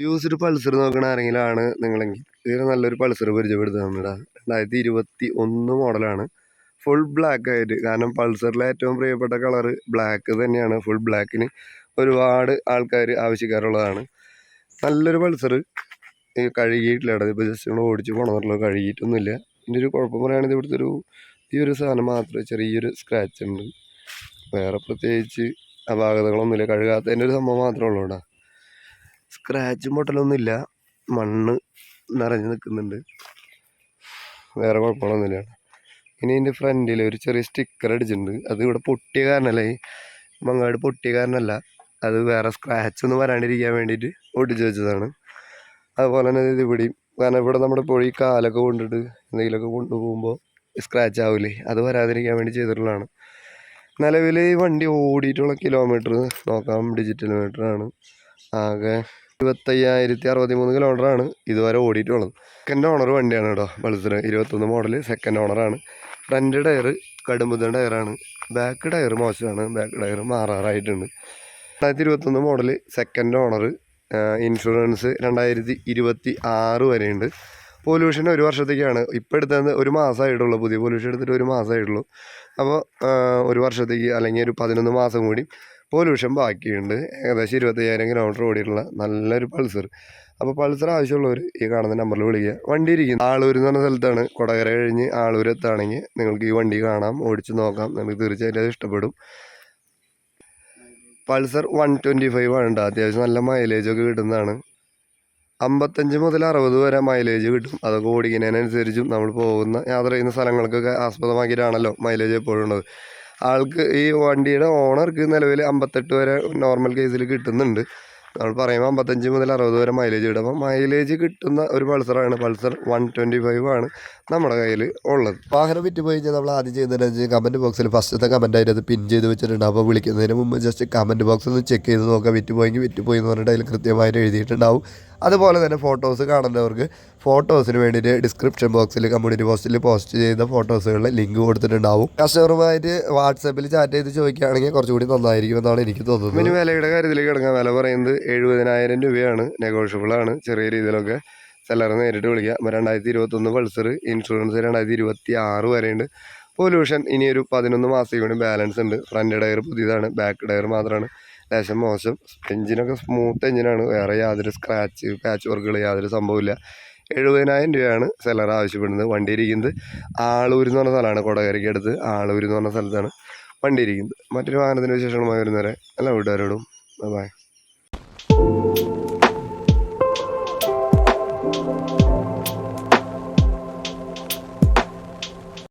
Used Pulsar നോക്കണ ആരെങ്കിലാണ് നിങ്ങളെങ്കിൽ? ഇതിന് നല്ലൊരു പൾസർ പരിചയപ്പെടുത്തുന്നുണ്ടാ രണ്ടായിരത്തി ഇരുപത്തി ഒന്ന് മോഡലാണ്. ഫുൾ ബ്ലാക്ക് ആയിട്ട്. കാരണം പൾസറിലെ ഏറ്റവും പ്രിയപ്പെട്ട കളർ ബ്ലാക്ക് തന്നെയാണ്. ഫുൾ ബ്ലാക്കിന് ഒരുപാട് ആൾക്കാർ ആവശ്യക്കാരുള്ളതാണ്. നല്ലൊരു പൾസർ. കഴുകിയിട്ടില്ല കേട്ടോ. ഇപ്പോൾ ജസ്റ്റ് നമ്മൾ ഓടിച്ച് പോകണമെന്നുള്ളൂ കഴുകിയിട്ടൊന്നുമില്ല. ഇതിന്റെ ഒരു കുഴപ്പം പറയുകയാണെങ്കിൽ ഇവിടുത്തെ ഒരു ഈ ഒരു സാധനം മാത്രമേ ചെറിയൊരു സ്ക്രാച്ച് ഉണ്ട്. വേറെ പ്രത്യേകിച്ച് അപാകതകളൊന്നുമില്ല. കഴുകാത്തതിന്റെ ഒരു സംഭവം മാത്രമേ ഉള്ളൂ കേട്ടോ. സ്ക്രാച്ചും പൊട്ടലൊന്നുമില്ല മണ്ണ് നിറഞ്ഞു നിൽക്കുന്നുണ്ട്. വേറെ കുഴപ്പങ്ങളൊന്നുമില്ല. ഇനി ഇതിന്റെ ഫ്രണ്ടിൽ ഒരു ചെറിയ സ്റ്റിക്കർ അടിച്ചിട്ടുണ്ട്. അത് ഇവിടെ പൊട്ടിയ കാരണമല്ല മങ്ങാട് പൊട്ടിയ കാരണമല്ല അത് വേറെ സ്ക്രാച്ച് ഒന്നും വരാണ്ടിരിക്കാൻ വേണ്ടിയിട്ട് ഒട്ടിച്ച് വെച്ചതാണ്. അതുപോലെ തന്നെ ഇത് ഇവിടെയും കാരണം ഇവിടെ നമ്മുടെ ഇപ്പോൾ ഈ കാലൊക്കെ കൊണ്ടിട്ട് എന്തെങ്കിലുമൊക്കെ കൊണ്ടുപോകുമ്പോൾ സ്ക്രാച്ച് ആവില്ലേ? അത് വരാതിരിക്കാൻ വേണ്ടി ചെയ്തിട്ടുള്ളതാണ്. നിലവിൽ ഈ വണ്ടി ഓടിയിട്ടുള്ള കിലോമീറ്റർ നോക്കാം ഡിജിറ്റൽ മീറ്ററാണ് ആകെ ഇരുപത്തയ്യായിരത്തി അറുപത്തി മൂന്ന് കിലോമീറ്ററാണ് ഇതുവരെ ഓടിയിട്ടുള്ളത്. സെക്കൻഡ് ഓണർ വണ്ടിയാണ് കേട്ടോ പൾസർ ഇരുപത്തൊന്ന് മോഡൽ സെക്കൻഡ് ഓണറാണ് ഫ്രണ്ട് ടയർ കടുമ്പുതൻ ടയറാണ് ബാക്ക് ടയർ മോശമാണ്. ബാക്ക് ടയർ മാറാറായിട്ടുണ്ട്. രണ്ടായിരത്തി ഇരുപത്തൊന്ന് മോഡൽ സെക്കൻഡ് ഓണർ ഇൻഷുറൻസ് രണ്ടായിരത്തി ഇരുപത്തി ആറ് വരെയുണ്ട്. പൊല്യൂഷൻ ഒരു വർഷത്തേക്കാണ്. ഇപ്പോൾ എടുത്തത് ഒരു മാസമായിട്ടുള്ളൂ പുതിയ പൊല്യൂഷൻ എടുത്തിട്ട് ഒരു മാസമായിട്ടുള്ളൂ അപ്പോൾ ഒരു വർഷത്തേക്ക് അല്ലെങ്കിൽ ഒരു പതിനൊന്ന് മാസം കൂടി പൊല്യൂഷൻ ബാക്കിയുണ്ട്. ഏകദേശം ഇരുപത്തയ്യായിരം കിലോമീറ്റർ ഓടിയിട്ടുള്ള നല്ലൊരു പൾസർ. അപ്പോൾ പൾസർ ആവശ്യമുള്ളവർ ഈ കാണുന്ന നമ്പറിൽ വിളിക്കുക. വണ്ടി ഇരിക്കും ആളൂർ എന്ന് പറഞ്ഞ സ്ഥലത്താണ്. കൊടകര കഴിഞ്ഞ് ആളൂർ എത്തുകയാണെങ്കിൽ നിങ്ങൾക്ക് ഈ വണ്ടി കാണാം. ഓടിച്ച് നോക്കാം. നിങ്ങൾക്ക് തീർച്ചയായിട്ടും അത് ഇഷ്ടപ്പെടും. പൾസർ വൺ ട്വന്റി ഫൈവ് ആണ് കേട്ടോ അത്യാവശ്യം നല്ല മൈലേജൊക്കെ കിട്ടുന്നതാണ്. അമ്പത്തഞ്ച് മുതൽ അറുപത് വരെ മൈലേജ് കിട്ടും. അതൊക്കെ ഓടിക്കുന്നതിനനുസരിച്ചും നമ്മൾ പോകുന്ന യാത്ര ചെയ്യുന്ന സ്ഥലങ്ങൾക്കൊക്കെ ആസ്പദമാക്കിയിട്ടാണല്ലോ മൈലേജ് എപ്പോഴും ഉള്ളത്. ആൾക്ക് ഈ വണ്ടിയുടെ ഓണർക്ക് നിലവിൽ അമ്പത്തെട്ട് വരെ നോർമൽ കേസിൽ കിട്ടുന്നുണ്ട്. നമ്മൾ പറയുമ്പോൾ അമ്പത്തഞ്ച് മുതൽ അറുപത് വരെ മൈലേജ് കിട്ടും. അപ്പോൾ മൈലേജ് കിട്ടുന്ന ഒരു പൾസറാണ് പൾസർ വൺ ട്വന്റി ഫൈവ് ആണ് നമ്മുടെ കയ്യിൽ ഉള്ളത്. വാഹനം വിറ്റ് പോയി കഴിഞ്ഞാൽ നമ്മൾ ആദ്യം ചെയ്യുന്നതെന്ന് കമന്റ് ബോക്സിൽ ഫസ്റ്റത്തെ കമന്റ് അതിന്റെ അത് പിൻ ചെയ്ത് വെച്ചിട്ടുണ്ട്. അപ്പോൾ വിളിക്കുന്നതിന് മുമ്പ് ജസ്റ്റ് കമന്റ് ബോക്സ് ഒന്ന് ചെക്ക് ചെയ്ത് നോക്കാം. വിറ്റ് പോയെങ്കിൽ വിറ്റ് പോയി എന്ന് പറഞ്ഞിട്ട് അതിൽ കൃത്യമായിട്ട് എഴുതിയിട്ടുണ്ടാവും. അതുപോലെ തന്നെ ഫോട്ടോസ് കാണുന്നവർക്ക് ഫോട്ടോസിന് വേണ്ടിയിട്ട് ഡിസ്ക്രിപ്ഷൻ ബോക്സിൽ കമ്മ്യൂണിറ്റി പോസ്റ്റിൽ പോസ്റ്റ് ചെയ്യുന്ന ഫോട്ടോസുകളുടെ ലിങ്ക് കൊടുത്തിട്ടുണ്ടാവും. കസ്റ്റമറുമായിട്ട് വാട്സപ്പിൽ ചാറ്റ് ചെയ്ത് ചോദിക്കുകയാണെങ്കിൽ കുറച്ചുകൂടി നന്നായിരിക്കും എന്നാണ് എനിക്ക് തോന്നുന്നത്. ഇനി വിലയുടെ കാര്യത്തിലേക്ക് കിടക്കാൻ വില പറയുന്നത് എഴുപതിനായിരം രൂപയാണ്. നെഗോഷ്യബിൾ ആണ് ചെറിയ രീതിയിലൊക്കെ. സെല്ലറെ നേരിട്ട് വിളിക്കുക. രണ്ടായിരത്തി ഇരുപത്തൊന്ന് പൾസർ ഇൻഷുറൻസ് രണ്ടായിരത്തി ഇരുപത്തി ആറ് വരെയുണ്ട്. പൊല്യൂഷൻ ഇനിയൊരു പതിനൊന്ന് മാസം കൂടി ബാലൻസ് ഉണ്ട്. ഫ്രണ്ട് ടയർ പുതിയതാണ് ബാക്ക് ടയർ മാത്രമാണ്. ലേശം മോശം. എഞ്ചിനൊക്കെ സ്മൂത്ത് എഞ്ചിനാണ്. വേറെ യാതൊരു സ്ക്രാച്ച് പാച്ച് വർക്കുകൾ യാതൊരു സംഭവമില്ല എഴുപതിനായിരം രൂപയാണ് സെല്ലർ ആവശ്യപ്പെടുന്നത്. വണ്ടി ഇരിക്കുന്നത് ആളൂർ എന്ന് പറഞ്ഞ സ്ഥലമാണ്. കൊടകരയ്ക്ക് അടുത്ത് ആളൂർ എന്ന് പറഞ്ഞ സ്ഥലത്താണ് വണ്ടി ഇരിക്കുന്നത്. മറ്റൊരു വാഹനത്തിന്റെ വിശേഷങ്ങളുമായി വരുന്നവരെ എല്ലാ വീട്ടുകാരോടും ബൈ